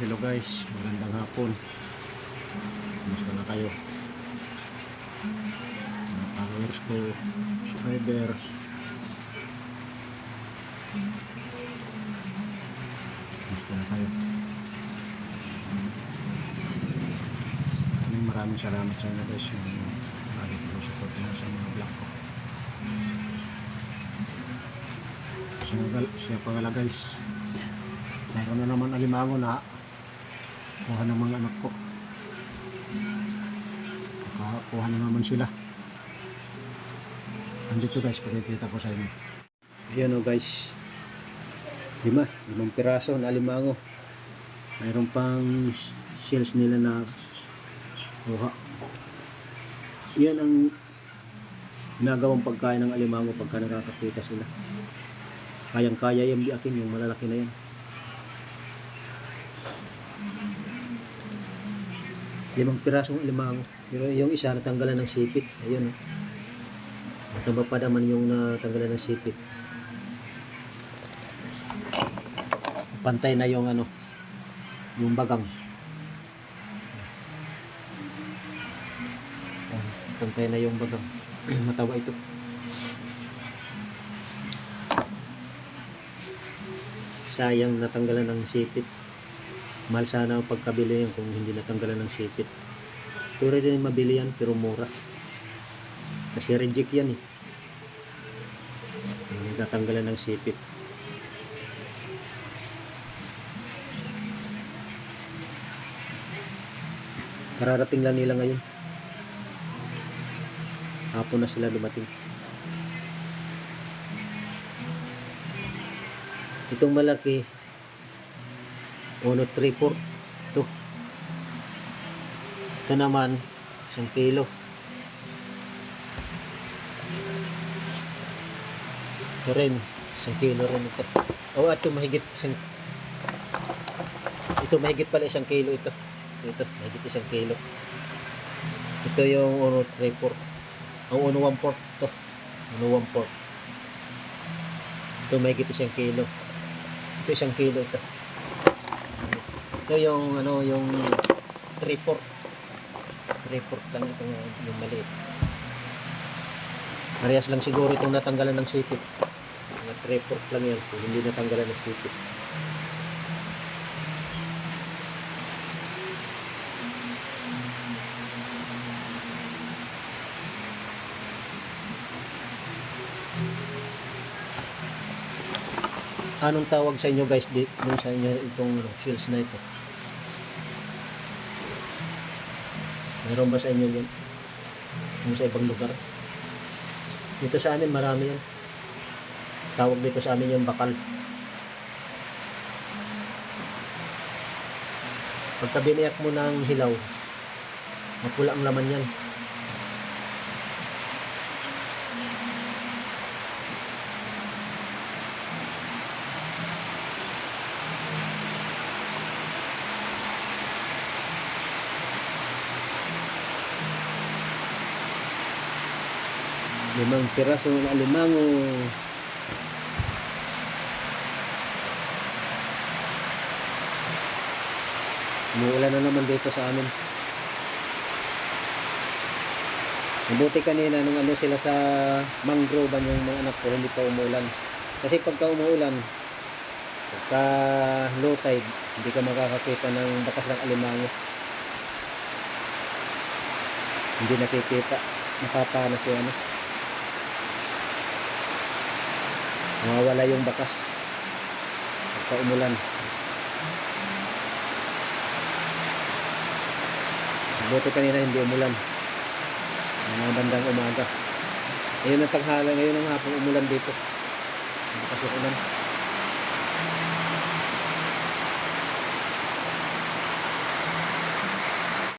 hello guys. Magandang hapon. Kumusta na kayo? Mga followers ko, subscriber. Kumusta na kayo? Maraming maraming salamat sa inyo guys. Yung lagi ko support nyo sa mga vlog ko. Siya, nga- siya pa wala guys. Meron na naman alimango na kuha ng mga anak ko. Nakakuha na naman sila. Andito guys, pakikita ko sa inyo. Ayan o guys. Lima, limang piraso na alimango. Mayroon pang shells nila na kuha. Yan ang ginagawang pagkain ng alimango pagka nakakakita sila. Kayang-kaya yung biakin, yung malalaki na yan. Limang pirasong alimango. Pero yung isa natanggalan ng sipit. Ayun. Oh. Mataba pa naman yung natanggalan ng sipit. Pantay na yung ano, yung bagang. Pantay na yung bagang. Mataba ito. Sayang natanggalan ng sipit. Mahal sana ang pagkabili yan kung hindi natanggalan ng sipit. Pero din mabili yan, pero mura. Kasi reject yan eh. Hindi natanggalan ng sipit. Kararating lang nila ngayon. Hapon na sila dumating. Itong malaki, 1.34 ito. Ito naman isang kilo. Ito rin isang kilo rin ito. Oh at mahigit isang ito mahigit pala isang kilo ito. Ito mahigit isang kilo. Ito yung 1.34 ang 1.14 ito 1.14 ito mahigit isang kilo. Ito isang kilo ito ito yung ano yung 3 port 3 port lang itong yung maliit. Parehas lang siguro itong natanggalan ng sipit. Mga 3 port lang yan hindi natanggalan ng sipit Anong tawag sa inyo guys di, dun sa inyo itong shells na ito? Meron ba sa inyo yan? Kung sa ibang lugar? Dito sa amin marami yan. Tawag dito sa amin yung bakal. Pagka mo ng hilaw, mapula ang laman yan. Limang piraso ng alimango. Umuulan na naman dito sa amin. Mabuti kanina nung ano sila sa mangrove yung mga anak ko, hindi pa umuulan. Kasi pagka umuulan, pagka low tide, hindi ka makakakita ng bakas ng alimango. Hindi nakikita. Nakapanas yung ano. Mawawala yung bakas. Pagka umulan. Buti kanina hindi umulan. Mga bandang umaga. Ngayon ang tanghala, ngayon ang hapong umulan dito. Bukas yung ulan.